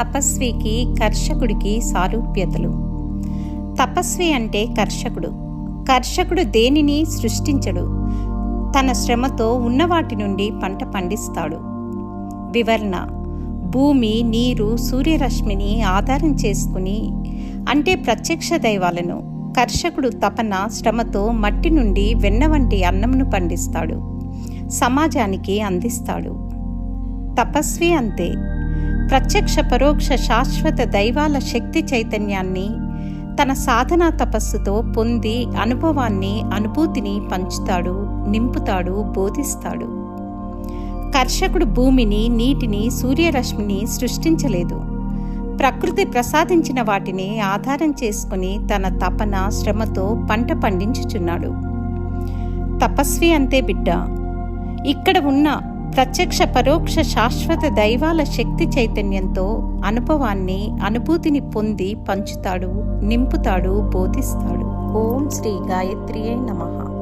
తపస్వికి కర్షకుడికి సారూప్యతలు. తపస్వి అంటే కర్షకుడు. కర్షకుడు దేనిని సృష్టించడు. తన శ్రమతో ఉన్నవాటి నుండి పంట పండిస్తాడు. వివరణ. భూమి నీరు సూర్యరశ్మిని ఆధారం చేసుకుని అంటే ప్రత్యక్ష దైవాలను. కర్షకుడు తపన శ్రమతో మట్టి నుండి వెన్న వంటి అన్నంను పండిస్తాడు. సమాజానికి అందిస్తాడు. తపస్వి అంతే. ప్రత్యక్ష పరోక్ష శాశ్వత దైవాల శక్తి చైతన్యాన్ని తన సాధనా తపస్సుతో పొంది అనుభవాన్ని అనుభూతిని పంచుతాడు నింపుతాడు బోధిస్తాడు. కర్షకుడు భూమిని నీటిని సూర్యరశ్మిని సృష్టించలేదు. ప్రకృతి ప్రసాదించిన వాటిని ఆధారం చేసుకుని తన తపన శ్రమతో పంట పండించుచున్నాడు. తపస్వి అంతే బిడ్డ. ఇక్కడ ఉన్న ప్రత్యక్ష పరోక్ష శాశ్వత దైవాల శక్తి చైతన్యంతో అనుభవాన్ని అనుభూతిని పొంది పంచుతాడు నింపుతాడు బోధిస్తాడు. ఓం శ్రీ గాయత్రియే నమః.